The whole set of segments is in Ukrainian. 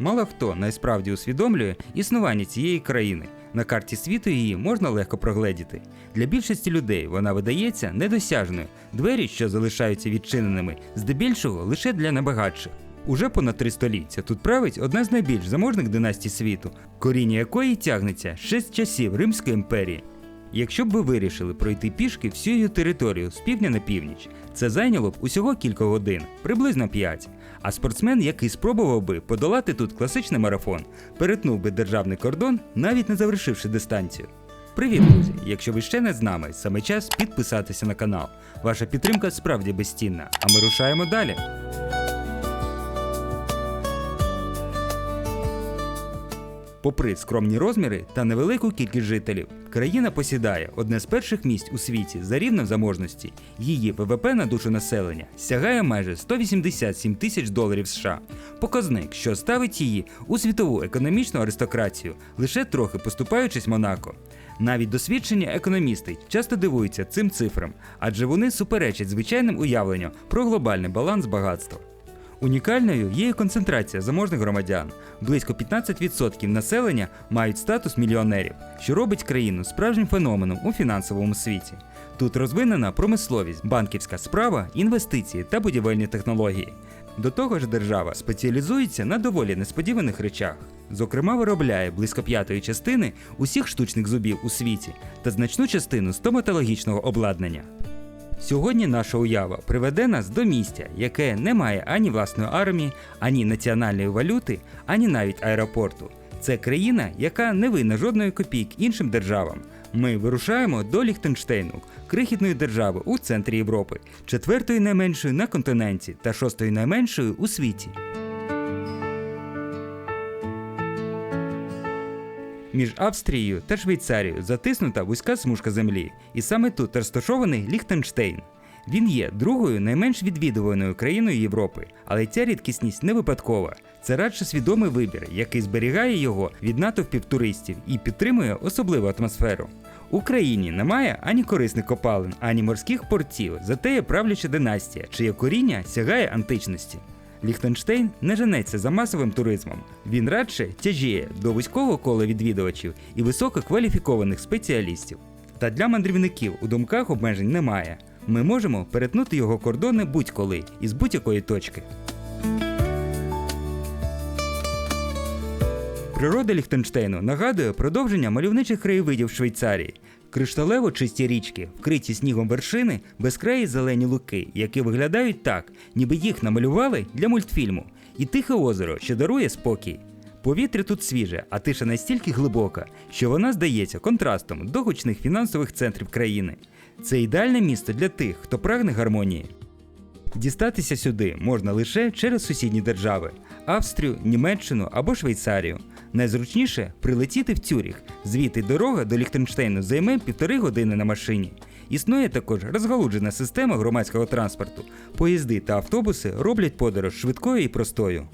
Мало хто насправді усвідомлює існування цієї країни. На карті світу її можна легко прогледіти. Для більшості людей вона видається недосяжною. Двері, що залишаються відчиненими, здебільшого лише для небагатших. Уже понад три століття тут править одна з найбільш заможних династій світу, коріння якої тягнеться ще з часів Римської імперії. Якщо б ви вирішили пройти пішки всю її територію з півдня на північ, це зайняло б усього кілька годин, приблизно 5. А спортсмен, який спробував би подолати тут класичний марафон, перетнув би державний кордон, навіть не завершивши дистанцію. Привіт, друзі! Якщо ви ще не з нами, саме час підписатися на канал. Ваша підтримка справді безцінна, а ми рушаємо далі. Попри скромні розміри та невелику кількість жителів, країна посідає одне з перших місць у світі за рівнем заможності. Її ВВП на душу населення сягає майже 187 тисяч доларів США. Показник, що ставить її у світову економічну аристократію, лише трохи поступаючись Монако. Навіть досвідчені економісти часто дивуються цим цифрам, адже вони суперечать звичайним уявленням про глобальний баланс багатства. Унікальною є і концентрація заможних громадян. Близько 15% населення мають статус мільйонерів, що робить країну справжнім феноменом у фінансовому світі. Тут розвинена промисловість, банківська справа, інвестиції та будівельні технології. До того ж, держава спеціалізується на доволі несподіваних речах. Зокрема, виробляє близько п'ятої частини усіх штучних зубів у світі та значну частину стоматологічного обладнання. Сьогодні наша уява приведе нас до місця, яке не має ані власної армії, ані національної валюти, ані навіть аеропорту. Це країна, яка не винна жодної копійки іншим державам. Ми вирушаємо до Ліхтенштейну, крихітної держави у центрі Європи, четвертої найменшої на континенті та шостої найменшої у світі. Між Австрією та Швейцарією затиснута вузька смужка землі, і саме тут розташований Ліхтенштейн. Він є другою найменш відвідуваною країною Європи, але ця рідкісність не випадкова. Це радше свідомий вибір, який зберігає його від натовпів туристів і підтримує особливу атмосферу. У країні немає ані корисних копалин, ані морських портів, зате є правляча династія, чиє коріння сягає античності. Ліхтенштейн не женеться за масовим туризмом. Він радше тяжіє до вузького кола відвідувачів і висококваліфікованих спеціалістів. Та для мандрівників у думках обмежень немає. Ми можемо перетнути його кордони будь-коли і з будь-якої точки. Природа Ліхтенштейну нагадує продовження мальовничих краєвидів Швейцарії. Кришталево чисті річки, вкриті снігом вершини, безкраї зелені луки, які виглядають так, ніби їх намалювали для мультфільму, і тихе озеро, що дарує спокій. Повітря тут свіже, а тиша настільки глибока, що вона здається контрастом до гучних фінансових центрів країни. Це ідеальне місто для тих, хто прагне гармонії. Дістатися сюди можна лише через сусідні держави Австрію, Німеччину або Швейцарію. Найзручніше прилетіти в Цюріх. Звідти дорога до Ліхтенштейну займе півтори години на машині. Існує також розгалуджена система громадського транспорту. Поїзди та автобуси роблять подорож швидкою і простою.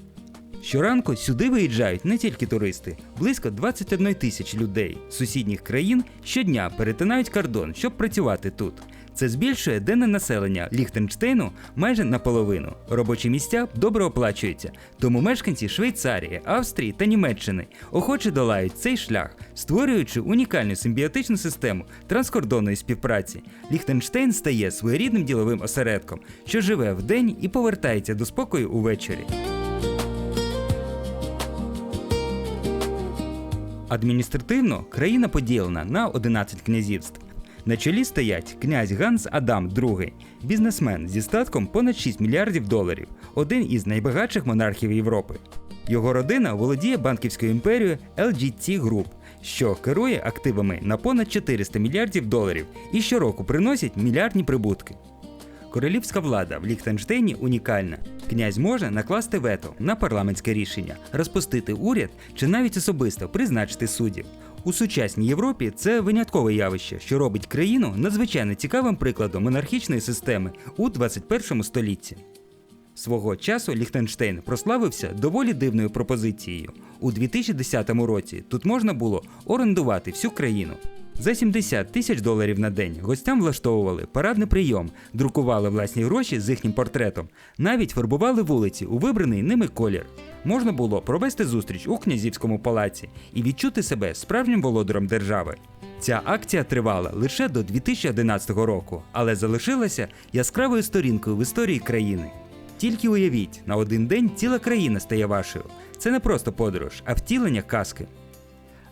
Щоранку сюди виїжджають не тільки туристи, близько 21 тисяч людей з сусідніх країн щодня перетинають кордон, щоб працювати тут. Це збільшує денне населення Ліхтенштейну майже наполовину. Робочі місця добре оплачуються, тому мешканці Швейцарії, Австрії та Німеччини охоче долають цей шлях, створюючи унікальну симбіотичну систему транскордонної співпраці. Ліхтенштейн стає своєрідним діловим осередком, що живе вдень і повертається до спокою увечері. Адміністративно країна поділена на 11 князівств. На чолі стоять князь Ганс Адам II, бізнесмен зі статком понад 6 мільярдів доларів, один із найбагатших монархів Європи. Його родина володіє банківською імперією LGT Group, що керує активами на понад 400 мільярдів доларів і щороку приносять мільярдні прибутки. Королівська влада в Ліхтенштейні унікальна. Князь може накласти вето на парламентське рішення, розпустити уряд чи навіть особисто призначити суддів. У сучасній Європі це виняткове явище, що робить країну надзвичайно цікавим прикладом монархічної системи у 21 столітті. Свого часу Ліхтенштейн прославився доволі дивною пропозицією. У 2010 році тут можна було орендувати всю країну. За 70 тисяч доларів на день гостям влаштовували парадний прийом, друкували власні гроші з їхнім портретом, навіть фарбували вулиці у вибраний ними колір. можна було провести зустріч у князівському палаці і відчути себе справжнім володарем держави. Ця акція тривала лише до 2011 року, але залишилася яскравою сторінкою в історії країни. Тільки уявіть, на один день ціла країна стає вашою. Це не просто подорож, а втілення казки.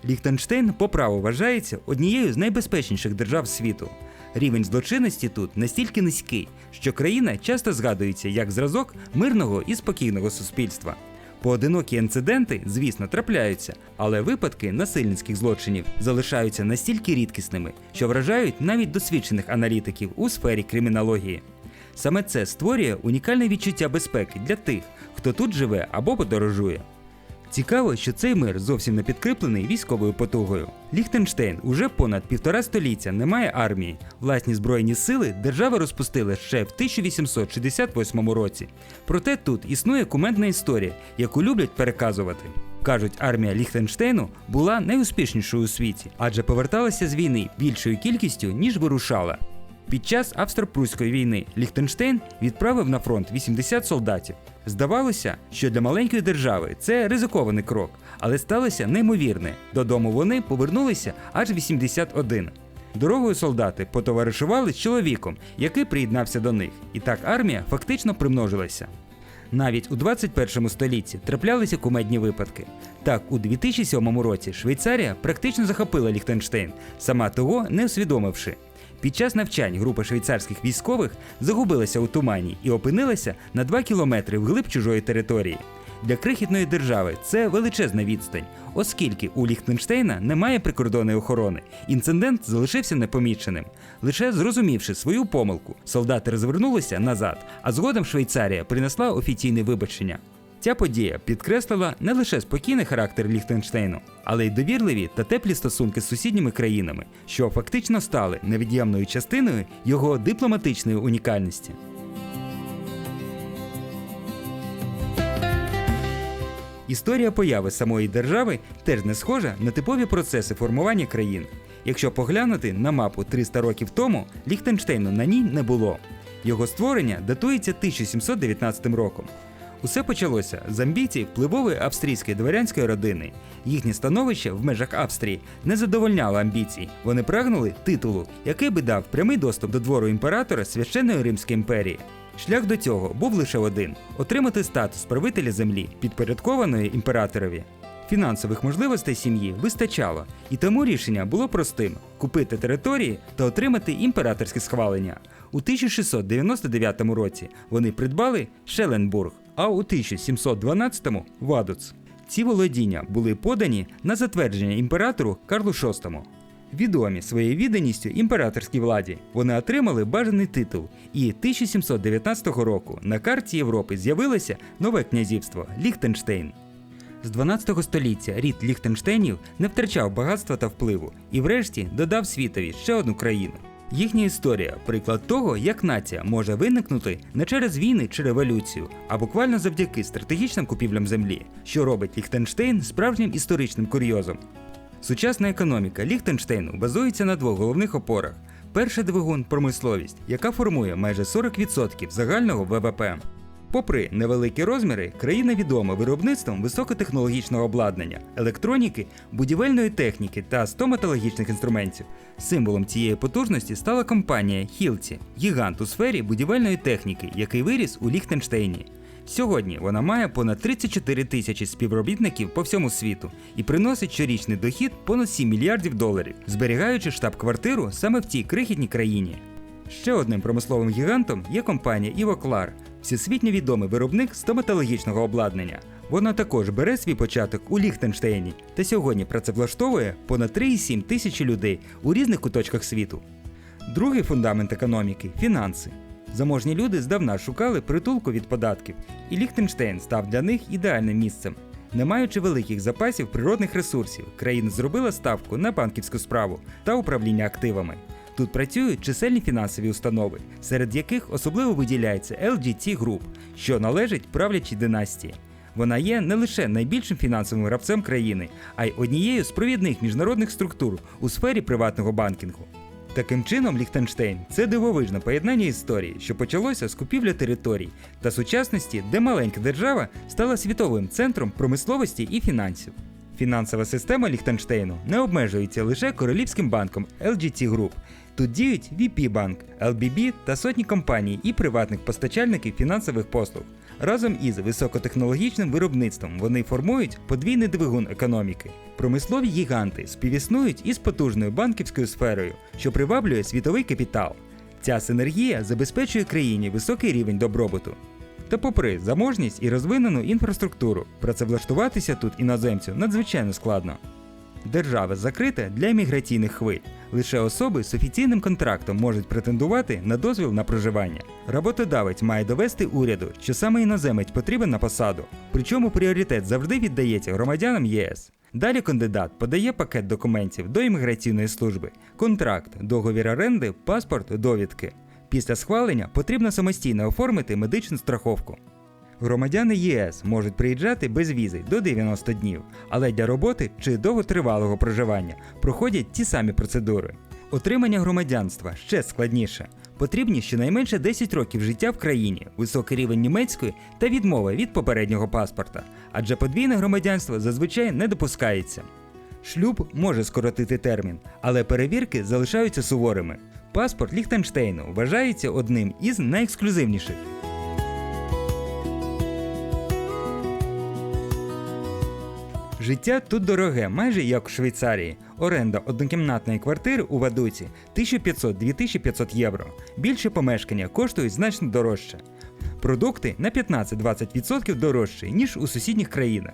Ліхтенштейн по праву вважається однією з найбезпечніших держав світу. Рівень злочинності тут настільки низький, що країна часто згадується як зразок мирного і спокійного суспільства. Поодинокі інциденти, звісно, трапляються, але випадки насильницьких злочинів залишаються настільки рідкісними, що вражають навіть досвідчених аналітиків у сфері кримінології. Саме це створює унікальне відчуття безпеки для тих, хто тут живе або подорожує. Цікаво, що цей мир зовсім не підкріплений військовою потугою. Ліхтенштейн уже понад півтора століття не має армії. Власні збройні сили держава розпустила ще в 1868 році. Проте тут існує кументна історія, яку люблять переказувати. Кажуть, армія Ліхтенштейну була найуспішнішою у світі, адже поверталася з війни більшою кількістю, ніж вирушала. Під час Австро-Прусської війни Ліхтенштейн відправив на фронт 80 солдатів. Здавалося, що для маленької держави це ризикований крок, але сталося неймовірне. Додому вони повернулися аж 81. Дорогою солдати потоваришували з чоловіком, який приєднався до них, і так армія фактично примножилася. Навіть у 21 столітті траплялися кумедні випадки. Так, у 2007 році Швейцарія практично захопила Ліхтенштейн, сама того не усвідомивши. Під час навчань група швейцарських військових загубилася у тумані і опинилася на 2 кілометри вглиб чужої території. Для крихітної держави це величезна відстань, оскільки у Ліхтенштейна немає прикордонної охорони. Інцидент залишився непоміченим. Лише зрозумівши свою помилку, солдати розвернулися назад, а згодом Швейцарія принесла офіційне вибачення. Ця подія підкреслила не лише спокійний характер Ліхтенштейну, але й довірливі та теплі стосунки з сусідніми країнами, що фактично стали невід'ємною частиною його дипломатичної унікальності. Історія появи самої держави теж не схожа на типові процеси формування країн. Якщо поглянути на мапу 300 років тому, Ліхтенштейну на ній не було. Його створення датується 1719 роком. Усе почалося з амбіцій впливової австрійської дворянської родини. Їхнє становище в межах Австрії не задовольняло амбіцій. Вони прагнули титулу, який би дав прямий доступ до двору імператора Священної Римської імперії. Шлях до цього був лише один: отримати статус правителя землі, підпорядкованої імператорові. Фінансових можливостей сім'ї вистачало, і тому рішення було простим: купити території та отримати імператорське схвалення. У 1699 році вони придбали Шеленбург, а у 1712-му Вадуц. Ці володіння були подані на затвердження імператору Карлу VI. Відомі своєю відданістю імператорській владі, вони отримали бажаний титул, і 1719 року на карті Європи з'явилося нове князівство Ліхтенштейн. З 12 століття рід Ліхтенштейнів не втрачав багатства та впливу і, врешті, додав світові ще одну країну. Їхня історія приклад того, як нація може виникнути не через війни чи революцію, а буквально завдяки стратегічним купівлям землі, що робить Ліхтенштейн справжнім історичним курйозом. Сучасна економіка Ліхтенштейну базується на двох головних опорах. Перший двигун промисловість, яка формує майже 40% загального ВВП. Попри невеликі розміри, країна відома виробництвом високотехнологічного обладнання, електроніки, будівельної техніки та стоматологічних інструментів. Символом цієї потужності стала компанія Хілці, гігант у сфері будівельної техніки, який виріс у Ліхтенштейні. Сьогодні вона має понад 34 тисячі співробітників по всьому світу і приносить щорічний дохід понад 7 мільярдів доларів, зберігаючи штаб-квартиру саме в цій крихітній країні. Ще одним промисловим гігантом є компанія Івоклар, всесвітньо відомий виробник стоматологічного обладнання. Вона також бере свій початок у Ліхтенштейні та сьогодні працевлаштовує понад 3,7 тисячі людей у різних куточках світу. Другий фундамент економіки фінанси. Заможні люди здавна шукали притулку від податків, і Ліхтенштейн став для них ідеальним місцем. Не маючи великих запасів природних ресурсів, країна зробила ставку на банківську справу та управління активами. Тут працюють чисельні фінансові установи, серед яких особливо виділяється LGT Group, що належить правлячій династії. Вона є не лише найбільшим фінансовим гравцем країни, а й однією з провідних міжнародних структур у сфері приватного банкінгу. Таким чином, Ліхтенштейн це дивовижне поєднання історії, що почалося з купівлі територій та сучасності, де маленька держава стала світовим центром промисловості і фінансів. Фінансова система Ліхтенштейну не обмежується лише королівським банком LGT Group. Тут діють VP Банк, LBB та сотні компаній і приватних постачальників фінансових послуг. Разом із високотехнологічним виробництвом вони формують подвійний двигун економіки. Промислові гіганти співіснують із потужною банківською сферою, що приваблює світовий капітал. Ця синергія забезпечує країні високий рівень добробуту. Та попри заможність і розвинену інфраструктуру, працевлаштуватися тут іноземцю надзвичайно складно. Держава закрита для міграційних хвиль. Лише особи з офіційним контрактом можуть претендувати на дозвіл на проживання. Роботодавець має довести уряду, що саме іноземець потрібен на посаду, причому пріоритет завжди віддається громадянам ЄС. Далі кандидат подає пакет документів до імміграційної служби: контракт, договір оренди, паспорт, довідки. Після схвалення потрібно самостійно оформити медичну страховку. Громадяни ЄС можуть приїжджати без візи до 90 днів, але для роботи чи довготривалого проживання проходять ті самі процедури. Отримання громадянства ще складніше. Потрібні щонайменше 10 років життя в країні, високий рівень німецької та відмова від попереднього паспорта, адже подвійне громадянство зазвичай не допускається. Шлюб може скоротити термін, але перевірки залишаються суворими. Паспорт Ліхтенштейну вважається одним із найексклюзивніших. Життя тут дороге, майже як у Швейцарії. Оренда однокімнатної квартири у Вадуці 1500-2500 євро. Більше помешкання коштують значно дорожче. Продукти на 15-20% дорожчі, ніж у сусідніх країнах.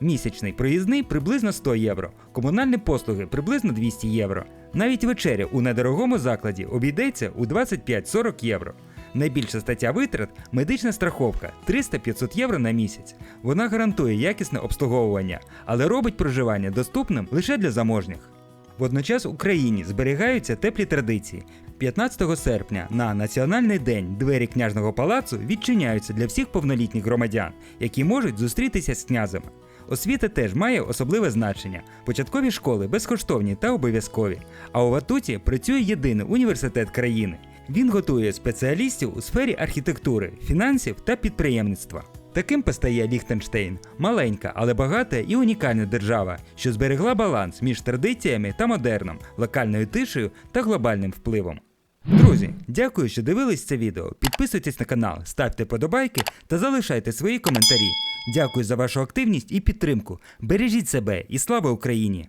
Місячний проїзний приблизно 100 євро, комунальні послуги приблизно 200 євро. Навіть вечеря у недорогому закладі обійдеться у 25-40 євро. Найбільша стаття витрат медична страховка 300-500 євро на місяць. Вона гарантує якісне обслуговування, але робить проживання доступним лише для заможних. Водночас в Україні зберігаються теплі традиції. 15 серпня на Національний день двері княжного палацу відчиняються для всіх повнолітніх громадян, які можуть зустрітися з князем. Освіта теж має особливе значення. Початкові школи безкоштовні та обов'язкові. А у Ватуті працює єдиний університет країни. Він готує спеціалістів у сфері архітектури, фінансів та підприємництва. Таким постає Ліхтенштейн маленька, але багата і унікальна держава, що зберегла баланс між традиціями та модерном, локальною тишею та глобальним впливом. Друзі, дякую, що дивились це відео. Підписуйтесь на канал, ставте подобайки та залишайте свої коментарі. Дякую за вашу активність і підтримку. Бережіть себе і слава Україні!